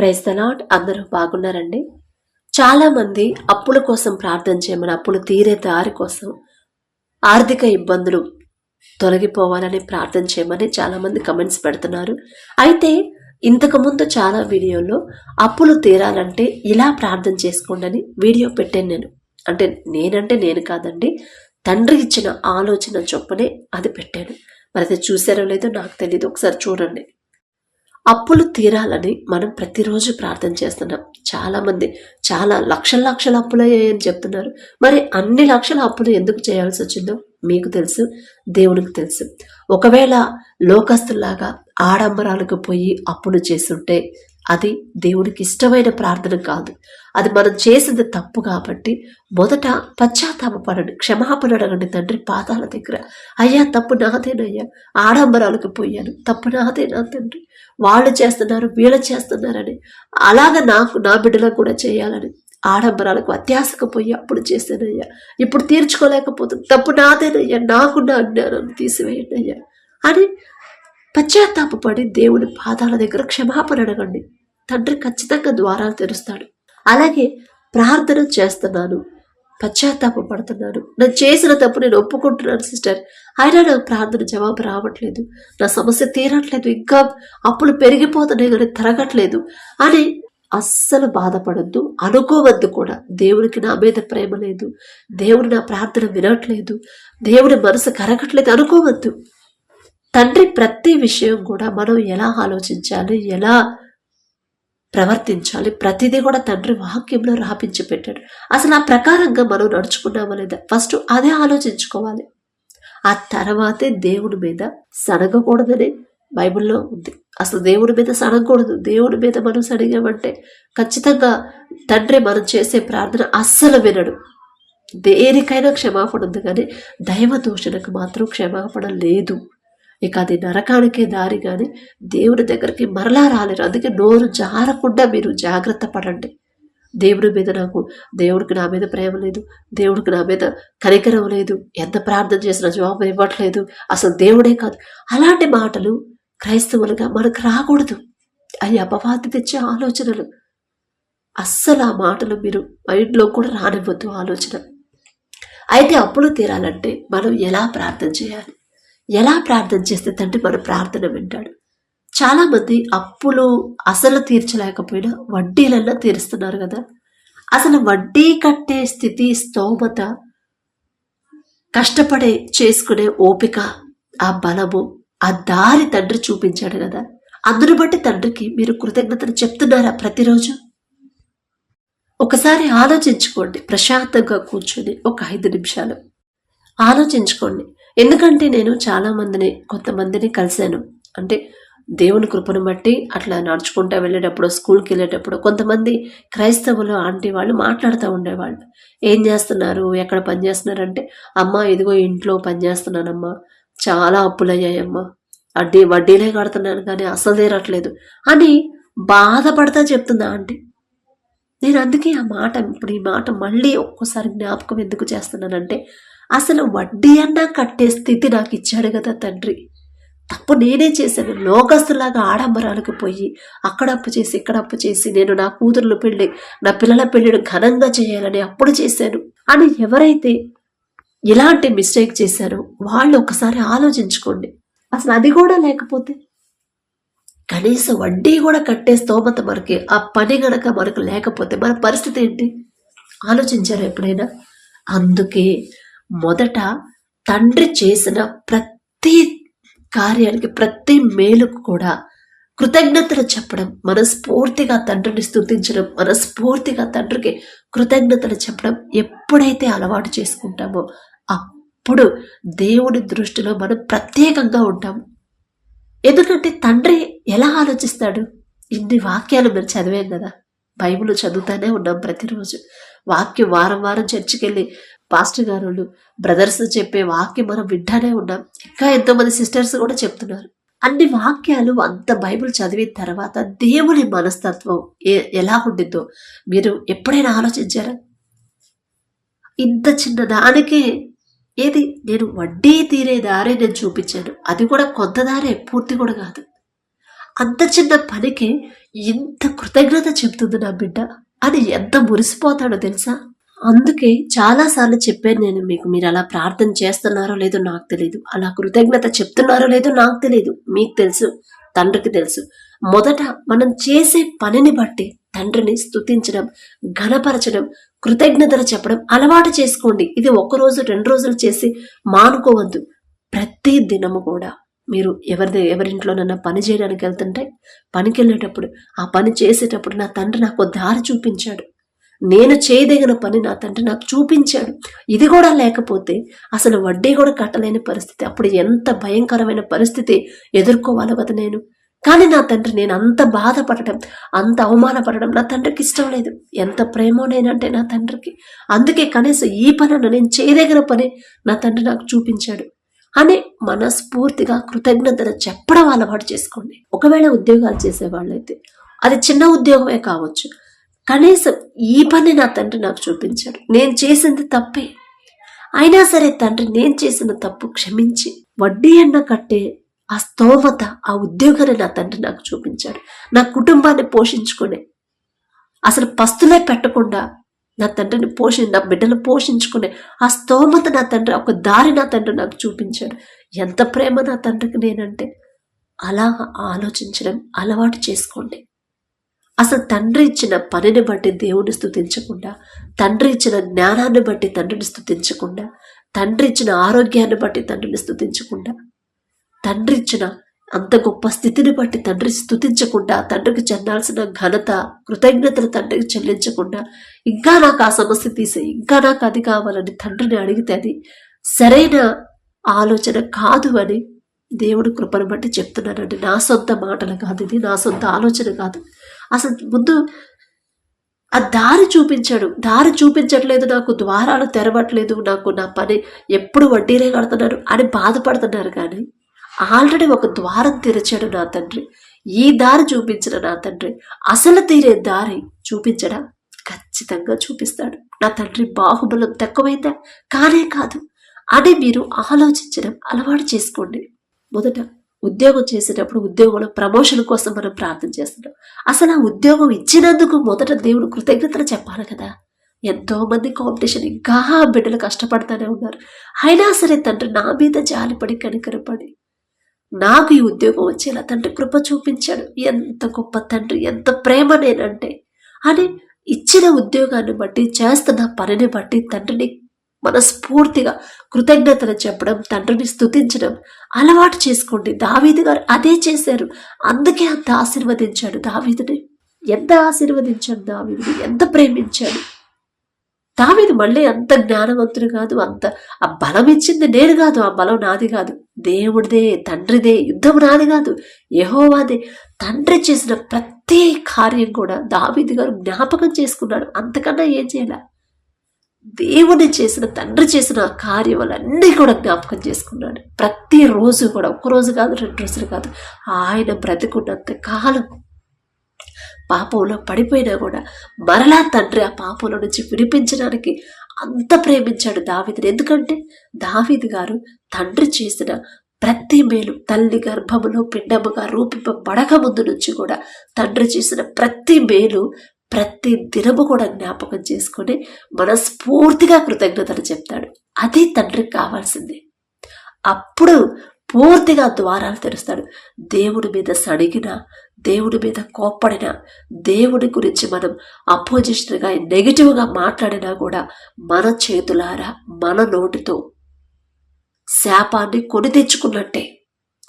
Praise the అందరూ బాగున్నారండి? చాలామంది అప్పుల కోసం ప్రార్థన చేయమని అప్పులు తీరే దారి కోసం ఆర్థిక ఇబ్బందులు తొలగిపోవాలని ప్రార్థన చేయమని చాలామంది కమెంట్స్ పెడుతున్నారు. అయితే ఇంతకు ముందు చాలా వీడియోల్లో అప్పులు తీరాలంటే ఇలా ప్రార్థన చేసుకోండి వీడియో పెట్టాను నేను. అంటే నేనంటే నేను కాదండి తండ్రి ఇచ్చిన ఆలోచన చొప్పునే అది పెట్టాను. మరి అది చూసారో లేదో నాకు తెలియదు ఒకసారి చూడండి. అప్పులు తీరాలని మనం ప్రతిరోజు ప్రార్థన చేస్తున్నాం. చాలామంది చాలా లక్షల లక్షల అప్పులయ్యాయని చెప్తున్నారు. మరి అన్ని లక్షల అప్పులు ఎందుకు చేయాల్సి వచ్చిందో మీకు తెలుసు దేవునికి తెలుసు. ఒకవేళ లోకస్తుల్లాగా ఆడంబరాలకు పోయి అప్పులు చేస్తుంటే అది దేవునికి ఇష్టమైన ప్రార్థన కాదు. అది మనం చేసింది తప్పు కాబట్టి మొదట పశ్చాత్తాపడండి క్షమాపణ అడగండి తండ్రి పాదాల దగ్గర. అయ్యా తప్పు నాదేనయ్యా ఆడంబరాలకు పోయాను. తప్పు నాదే నా తండ్రి. వాళ్ళు చేస్తున్నారు వీళ్ళు చేస్తున్నారని అలాగ నాకు నా బిడ్డలకు కూడా చేయాలని ఆడంబరాలకు అత్యాశకు పోయి అప్పుడు చేశానయ్యా. ఇప్పుడు తీర్చుకోలేకపోతుంది తప్పు నాదేనయ్యా నాకున్న అజ్ఞానాన్ని తీసివేయండి అయ్యా అని పశ్చాత్తాపడి దేవుడి పాదాల దగ్గర క్షమాపణ అడగండి తండ్రి ఖచ్చితంగా ద్వారాలు తెరుస్తాడు. అలాగే ప్రార్థన చేస్తున్నాను. పశ్చాత్తాప పడుతున్నాను నేను చేసిన తప్పు నేను ఒప్పుకుంటున్నాను సిస్టర్. అయినా నాకు ప్రార్థన జవాబు రావట్లేదు. నా సమస్య తీరట్లేదు. ఇంకా అప్పులు పెరిగిపోతున్నాయి కానీ తరగట్లేదు అని అస్సలు బాధపడద్దు. అనుకోవద్దు కూడా. దేవునికి నా మీద ప్రేమ లేదు. దేవుడు నా ప్రార్థన వినట్లేదు. దేవుడి మనసు కరగట్లేదు. అనుకోవద్దు. తండ్రి ప్రతి విషయం కూడా మనం ఎలా ఆలోచించాలి ఎలా ప్రవర్తించాలి ప్రతిదీ కూడా తండ్రి వాక్యంలో రాపించి పెట్టాడు. అసలు ఆ ప్రకారంగా మనం నడుచుకున్నామా లేదా? ఫస్ట్ అదే ఆలోచించుకోవాలి. ఆ తర్వాతే దేవుడి మీద సనగకూడదని బైబిల్లో ఉంది. అసలు దేవుడి మీద సనగకూడదు దేవుడి మీద మనం సడిగామంటే ఖచ్చితంగా తండ్రి మనం చేసే ప్రార్థన అస్సలు వినడు. దేనికైనా క్షమాపణ ఉంది కానీ దైవ దూషణకు మాత్రం క్షమాపణ లేదు. ఇక అది నరకానికే దారి కానీ దేవుడి దగ్గరికి మరలా రాలేరు. అందుకే నోరు జారకుండా మీరు జాగ్రత్త పడండి. దేవుడి మీద నాకు దేవుడికి నా మీద ప్రేమ లేదు దేవుడికి నా మీద కనికరం లేదు ఎంత ప్రార్థన చేసినా జవాబు ఇవ్వట్లేదు అసలు దేవుడే కాదు. అలాంటి మాటలు క్రైస్తవులుగా మనకు రాకూడదు. అవి అపవాది తెచ్చే ఆలోచనలు. అస్సలు ఆ మాటలు మీరు మైండ్లో కూడా రానివ్వద్దు ఆలోచన. అయితే అప్పులు తీరాలంటే మనం ఎలా ప్రార్థన చేయాలి? ఎలా ప్రార్థన చేస్తే తండ్రి మన ప్రార్థన వింటాడు? చాలామంది అప్పులు అసలు తీర్చలేకపోయినా వడ్డీలన్నా తీరుస్తున్నారు కదా. అసలు వడ్డీ కట్టే స్థితి స్తోమత కష్టపడే చేసుకునే ఓపిక ఆ బలము ఆ దారి తండ్రి చూపించాడు కదా. అందును బట్టి తండ్రికి మీరు కృతజ్ఞతలు చెప్తున్నారా ప్రతిరోజు? ఒకసారి ఆలోచించుకోండి ప్రశాంతంగా కూర్చొని ఒక ఐదు నిమిషాలు. ఆలోచించుకోండి ఎందుకంటే నేను చాలా మందిని కొంతమందిని కలిశాను. అంటే దేవుని కృపను బట్టి అట్లా నడుచుకుంటూ వెళ్ళేటప్పుడు స్కూల్కి వెళ్ళేటప్పుడు కొంతమంది క్రైస్తవులు ఆంటీ వాళ్ళు మాట్లాడుతూ ఉండేవాళ్ళు. ఏం చేస్తున్నారు? ఎక్కడ పని చేస్తున్నారంటే అమ్మ ఇదిగో ఇంట్లో పని చేస్తున్నానమ్మా. చాలా అప్పులయ్యాయమ్మా. వడ్డీ వడ్డీలే కడుతున్నాను కానీ అసలు తీరట్లేదు. అని బాధపడతా చెప్తుందా ఆంటీ? నేను అందుకే ఆ మాట ఇప్పుడు ఈ మాట మళ్ళీ ఒక్కోసారి జ్ఞాపకం ఎందుకు చేస్తున్నానంటే అసలు వడ్డీ అన్నా కట్టే స్థితి నాకు ఇచ్చాడు కదా తండ్రి. తప్పు నేనే చేశాను. లోకస్తులాగా ఆడంబరాలకు పోయి అక్కడ అప్పు చేసి ఇక్కడ అప్పు చేసి నేను నా కూతుర్ల పెళ్ళి నా పిల్లల పెళ్ళిని ఘనంగా చేయాలని అప్పుడు చేశాను. అని ఎవరైతే ఇలాంటి మిస్టేక్ చేశారో వాళ్ళు ఒకసారి ఆలోచించుకోండి. అసలు అది కూడా లేకపోతే? కనీసం వడ్డీ కూడా కట్టే స్తోమత మనకి ఆ పని గనక మనకు లేకపోతే మన పరిస్థితి ఏంటి? ఆలోచించారు ఎప్పుడైనా? అందుకే మొదట తండ్రి చేసిన ప్రతి కార్యానికి ప్రతి మేలుకు కూడా కృతజ్ఞతలు చెప్పడం మనస్ఫూర్తిగా తండ్రిని స్థుతించడం మనస్ఫూర్తిగా తండ్రికి కృతజ్ఞతలు చెప్పడం ఎప్పుడైతే అలవాటు చేసుకుంటామో అప్పుడు దేవుని దృష్టిలో మనం ప్రత్యేకంగా ఉంటాము ఎందుకంటే తండ్రి ఎలా ఆలోచిస్తాడు? ఇన్ని వాక్యాలు మీరు చదివాం కదా. బైబిల్ చదువుతూనే ఉన్నాం ప్రతిరోజు. వాక్యం వారం వారం చర్చికి వెళ్ళి పాస్టర్ గారు బ్రదర్స్ చెప్పే వాక్యం మనం వింటానే ఉన్నాం. ఇంకా ఎంతోమంది సిస్టర్స్ కూడా చెప్తున్నారు. అన్ని వాక్యాలు అంత బైబిల్ చదివిన తర్వాత దేవుని మనస్తత్వం ఏ- ఎలా ఉండిందో మీరు ఎప్పుడైనా ఆలోచించారా? ఇంత చిన్న దానికే ఏది? నేను వడ్డీ తీరే దారే నేను చూపించాను. అది కూడా కొంత దారే పూర్తి కూడా కాదు. అంత చిన్న పనికి ఇంత కృతజ్ఞత చెప్తుంది నా బిడ్డ. అని ఎంత మురిసిపోతాడో తెలుసా? అందుకే చాలాసార్లు చెప్పాను నేను మీకు మీరు అలా ప్రార్థన చేస్తున్నారో లేదో నాకు తెలియదు అలా కృతజ్ఞత చెప్తున్నారో లేదో నాకు తెలియదు మీకు తెలుసు తండ్రికి తెలుసు. మొదట మనం చేసే పనిని బట్టి తండ్రిని స్థుతించడం ఘనపరచడం కృతజ్ఞతలు చెప్పడం అలవాటు చేసుకోండి. ఇది ఒక రోజు రెండు రోజులు చేసి మానుకోవద్దు. ప్రతి దినము కూడా మీరు ఎవరిది ఎవరింట్లోనన్నా పని చేయడానికి వెళ్తుంటే పనికి వెళ్ళేటప్పుడు ఆ పని చేసేటప్పుడు నా తండ్రి నాకు దారి చూపించాడు. నేను చేయదగిన పని నా తండ్రి నాకు చూపించాడు. ఇది కూడా లేకపోతే అసలు వడ్డీ కూడా కట్టలేని పరిస్థితి. అప్పుడు ఎంత భయంకరమైన పరిస్థితి ఎదుర్కోవాలో కదా నేను. కానీ నా తండ్రి నేను అంత బాధపడటం అంత అవమానపడడం నా తండ్రికి ఇష్టం లేదు. ఎంత ప్రేమో నేనంటే నా తండ్రికి. అందుకే కనీసం ఈ పనను నేను చేయదగిన పని నా తండ్రి నాకు చూపించాడు అని మనస్ఫూర్తిగా కృతజ్ఞతను చెప్పడం అలవాటు చేసుకోండి. ఒకవేళ ఉద్యోగాలు చేసే వాళ్ళైతే అది చిన్న ఉద్యోగమే కావచ్చు. కనీసం ఈ పని నా తండ్రి నాకు చూపించాడు. నేను చేసింది తప్పే. అయినా సరే తండ్రి నేను చేసిన తప్పు క్షమించి వడ్డీ అన్న కట్టే ఆ స్తోమత ఆ ఉద్యోగాన్ని నా తండ్రి నాకు చూపించాడు. నా కుటుంబాన్ని పోషించుకునే. అసలు పస్తులే పెట్టకుండా నా తండ్రిని పోషి నా బిడ్డను పోషించుకునే ఆ స్తోమత నా తండ్రి ఒక దారి నా తండ్రి నాకు చూపించాడు. ఎంత ప్రేమ నా తండ్రికి నేనంటే అలా ఆలోచించడం అలవాటు చేసుకోండి. అసలు తండ్రి ఇచ్చిన పనిని బట్టి దేవుని స్థుతించకుండా తండ్రి ఇచ్చిన జ్ఞానాన్ని బట్టి తండ్రిని స్థుతించకుండా తండ్రి ఇచ్చిన ఆరోగ్యాన్ని బట్టి తండ్రిని స్థుతించకుండా తండ్రి ఇచ్చిన అంత గొప్ప స్థితిని బట్టి తండ్రి స్థుతించకుండా తండ్రికి చెందాల్సిన ఘనత కృతజ్ఞతలు తండ్రికి చెల్లించకుండా ఇంకా నాకు ఆ సమస్య తీసే ఇంకా నాకు అది కావాలని తండ్రిని అడిగితే అది సరైన ఆలోచన కాదు అని దేవుడు కృపను బట్టి చెప్తున్నానండి నా సొంత మాటలు కాదు ఇది నా సొంత ఆలోచన కాదు. అసలు ముందు ఆ దారి చూపించాడు. దారి చూపించట్లేదు నాకు. ద్వారాలు తెరవట్లేదు నాకు నా పని. ఎప్పుడు వడ్డీలే కడుతున్నారు అని బాధపడుతున్నారు కానీ ఆల్రెడీ ఒక ద్వారం తెరిచాడు నా తండ్రి. ఈ దారి చూపించిన నా తండ్రి. అసలు తీరే దారి చూపించడా? ఖచ్చితంగా చూపిస్తాడు. నా తండ్రి బాహుబలం తక్కువైందా కానే కాదు. అని మీరు ఆలోచించడం అలవాటు చేసుకోండి. మొదట ఉద్యోగం చేసేటప్పుడు ఉద్యోగంలో ప్రమోషన్ కోసం మనం ప్రార్థన చేస్తున్నాం. అసలు ఆ ఉద్యోగం ఇచ్చినందుకు మొదట దేవుడు కృతజ్ఞతలు చెప్పాలి కదా. ఎంతో మంది కాంపిటీషన్ ఇంకా బిడ్డలు కష్టపడతానే ఉన్నారు. అయినా సరే తండ్రి నా మీద జాలిపడి కనికరపడి నాకు ఈ ఉద్యోగం వచ్చేలా తండ్రి కృప చూపించాడు. ఎంత గొప్ప తండ్రి ఎంత ప్రేమ నేనంటే. అని ఇచ్చిన ఉద్యోగాన్ని బట్టి చేస్తున్న పనిని బట్టి తండ్రిని మనస్ఫూర్తిగా కృతజ్ఞతలు చెప్పడం తండ్రిని స్థుతించడం అలవాటు చేసుకోండి. దావీదు గారు అదే చేశారు. అందుకే అంత ఆశీర్వదించాడు దావీదుని. ఎంత ఆశీర్వదించాడు దావీదుని? ఎంత ప్రేమించాడు? దావీదు మళ్ళీ అంత జ్ఞానవంతుడు కాదు అంత ఆ బలం ఇచ్చింది నేను కాదు ఆ బలం నాది కాదు. దేవుడిదే తండ్రిదే యుద్ధం నాది కాదు. యహోవాదే. తండ్రి చేసిన ప్రతి కార్యం కూడా దావీదు గారు జ్ఞాపకం చేసుకున్నాడు. అంతకన్నా ఏం చేయాల? దేవుని చేసిన తండ్రి చేసిన కార్యములన్నీ కూడా జ్ఞాపకం చేసుకున్నాడు. ప్రతిరోజు కూడా ఒక్క రోజు కాదు రెండు రోజులు కాదు ఆయన బ్రతికున్నంత కాలం పాపంలో పడిపోయినా కూడా మరలా తండ్రి ఆ పాపంలో నుంచి విడిపించడానికి అంత ప్రేమించాడు దావీదుని. ఎందుకంటే దావిది గారు తండ్రి చేసిన ప్రతి మేలు తల్లి గర్భములో పిండముగా రూపింపబడక ముందు నుంచి కూడా తండ్రి చేసిన ప్రతి మేలు ప్రతి దినము కూడా జ్ఞాపకం చేసుకొని మనస్ఫూర్తిగా కృతజ్ఞతలు చెప్తాడు. అది తండ్రికి కావాల్సింది. అప్పుడు పూర్తిగా ద్వారాలు తెరుస్తాడు. దేవుడి మీద సడిగిన దేవుడి మీద కోప్పడిన దేవుడి గురించి మనం అపోజిషన్గా నెగిటివ్గా మాట్లాడినా కూడా మన చేతులారా మన నోటితో శాపాన్ని కొని తెచ్చుకున్నట్టే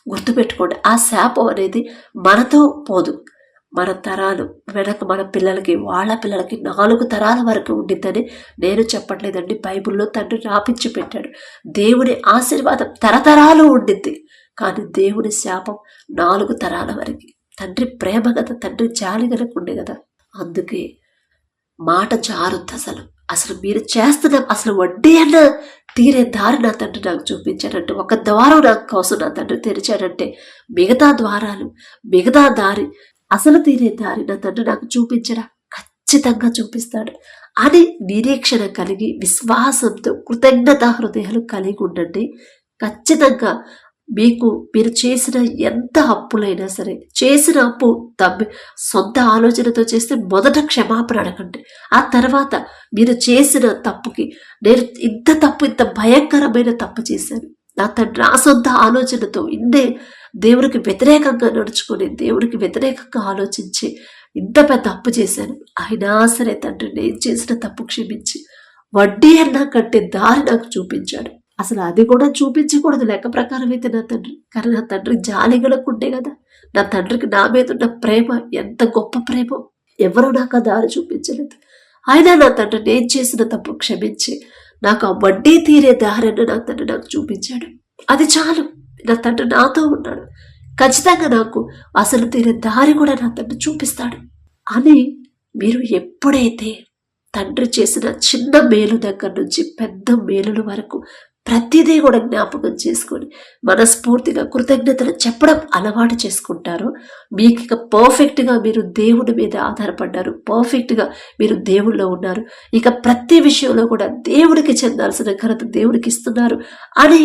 గుర్తుపెట్టుకోండి. ఆ శాపం అనేది మనతో పోదు. మన తరాలు వెనక మన పిల్లలకి వాళ్ళ పిల్లలకి నాలుగు తరాల వరకు ఉండిద్దని నేను చెప్పట్లేదండి. బైబిల్లో తండ్రి రాపించి పెట్టాడు. దేవుని ఆశీర్వాదం తరతరాలు ఉండిద్ది. కానీ దేవుని శాపం నాలుగు తరాల వరకు. తండ్రి ప్రేమ కదా తండ్రి జాలి ఉండే కదా. అందుకే మాట జారుద్ది అసలు. అసలు మీరు చేస్తున్న అసలు వడ్డీ అన్న తీరే దారి నా తండ్రి నాకు చూపించాడంటే ఒక ద్వారం నాకు కోసం నా తండ్రి తెరిచాడంటే మిగతా ద్వారాలు మిగతా దారి అసలు తీరే దారి నా తండ్రి నాకు చూపించరా? ఖచ్చితంగా చూపిస్తాడు. అని నిరీక్షణ కలిగి విశ్వాసంతో కృతజ్ఞత హృదయాలు కలిగి ఉండండి. ఖచ్చితంగా మీకు మీరు చేసిన ఎంత అప్పులైనా సరే చేసిన అప్పు తమ్మి సొంత ఆలోచనతో చేస్తే మొదట క్షమాపణ అడగండి. ఆ తర్వాత మీరు చేసిన తప్పుకి నేను ఇంత తప్పు ఇంత భయంకరమైన తప్పు చేశాను. నా తండ్రి నా సొంత ఆలోచనతో ఇందే దేవుడికి వ్యతిరేకంగా నడుచుకొని దేవుడికి వ్యతిరేకంగా ఆలోచించి ఇంత పెద్ద అప్పు చేశాను. అయినా సరే తండ్రి నేను చేసిన తప్పు క్షమించి వడ్డీ అన్నా కంటే దారి నాకు చూపించాడు. అసలు అది కూడా చూపించకూడదు లెక్క ప్రకారం అయితే నా తండ్రి. కానీ నా తండ్రి జాలి ఉండే కదా. నా తండ్రికి నా మీద ఉన్న ప్రేమ ఎంత గొప్ప ప్రేమ. ఎవరు నాకు ఆ దారి చూపించలేదు. అయినా నా తండ్రి నేను చేసిన తప్పు క్షమించి నాకు ఆ వడ్డీ తీరే దారిని నా తండ్రి నాకు చూపించాడు. అది చాలు. నా తండ్రి నాతో ఉన్నాడు. ఖచ్చితంగా నాకు అసలు తీరే దారి కూడా నా తండ్రి చూపిస్తాడు. అని మీరు ఎప్పుడైతే తండ్రి చేసిన చిన్న మేలు దగ్గర నుంచి పెద్ద మేలుల వరకు ప్రతిదీ కూడా జ్ఞాపకం చేసుకొని మనస్ఫూర్తిగా కృతజ్ఞతలు చెప్పడం అలవాటు చేసుకుంటారో మీకు ఇక పర్ఫెక్ట్గా మీరు దేవుడి మీద ఆధారపడ్డారు పర్ఫెక్ట్గా మీరు దేవుళ్ళో ఉన్నారు ఇక ప్రతి విషయంలో కూడా దేవుడికి చెందాల్సిన ఘనత దేవుడికి ఇస్తున్నారు అని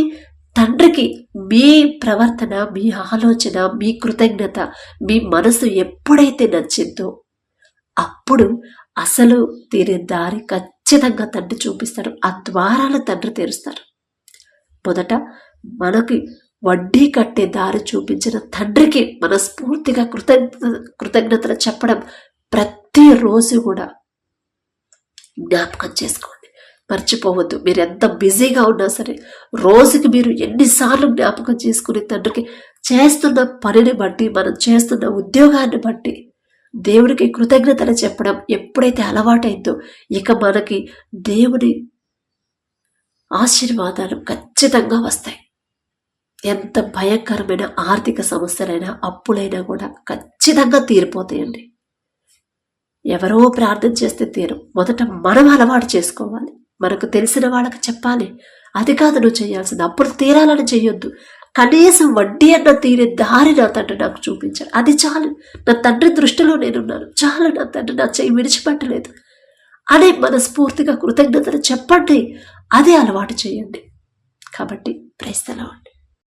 తండ్రికి మీ ప్రవర్తన మీ ఆలోచన మీ కృతజ్ఞత మీ మనసు ఎప్పుడైతే నచ్చిందో అప్పుడు అసలు తీరే దారి ఖచ్చితంగా తండ్రి చూపిస్తారు. ఆ ద్వారాలు తండ్రి తెరుస్తారు. మొదట మనకి వడ్డీ కట్టే దారి చూపించిన తండ్రికి మనస్ఫూర్తిగా కృతజ్ఞత కృతజ్ఞతలు చెప్పడం ప్రతిరోజు కూడా జ్ఞాపకం చేసుకోండి మర్చిపోవద్దు. మీరు ఎంత బిజీగా ఉన్నా సరే రోజుకి మీరు ఎన్నిసార్లు జ్ఞాపకం చేసుకుని తండ్రికి చేస్తున్న పనిని బట్టి మనం చేస్తున్న ఉద్యోగాన్ని బట్టి దేవునికి కృతజ్ఞతలు చెప్పడం ఎప్పుడైతే అలవాటైందో ఇక మనకి దేవుని ఆశీర్వాదాలు ఖచ్చితంగా వస్తాయి. ఎంత భయంకరమైన ఆర్థిక సమస్యలైనా అప్పులైనా కూడా ఖచ్చితంగా తీరిపోతాయండి. ఎవరో ప్రార్థన చేస్తే తీరు. మొదట మనం అలవాటు చేసుకోవాలి. మనకు తెలిసిన వాళ్ళకి చెప్పాలి. అది కాదు నువ్వు చేయాల్సింది. అప్పుడు తీరాలని చేయొద్దు కనీసం వడ్డీ అన్న తీరే దారి నా తండ్రి నాకు చూపించాడు. అది చాలు. నా తండ్రి దృష్టిలో నేనున్నాను. చాలు నా తండ్రి నా చెయ్యి విడిచిపెట్టలేదు. అనే మనస్ఫూర్తిగా కృతజ్ఞతలు చెప్పండి. అదే అలవాటు చేయండి. కాబట్టి ప్రైస్తలవాడు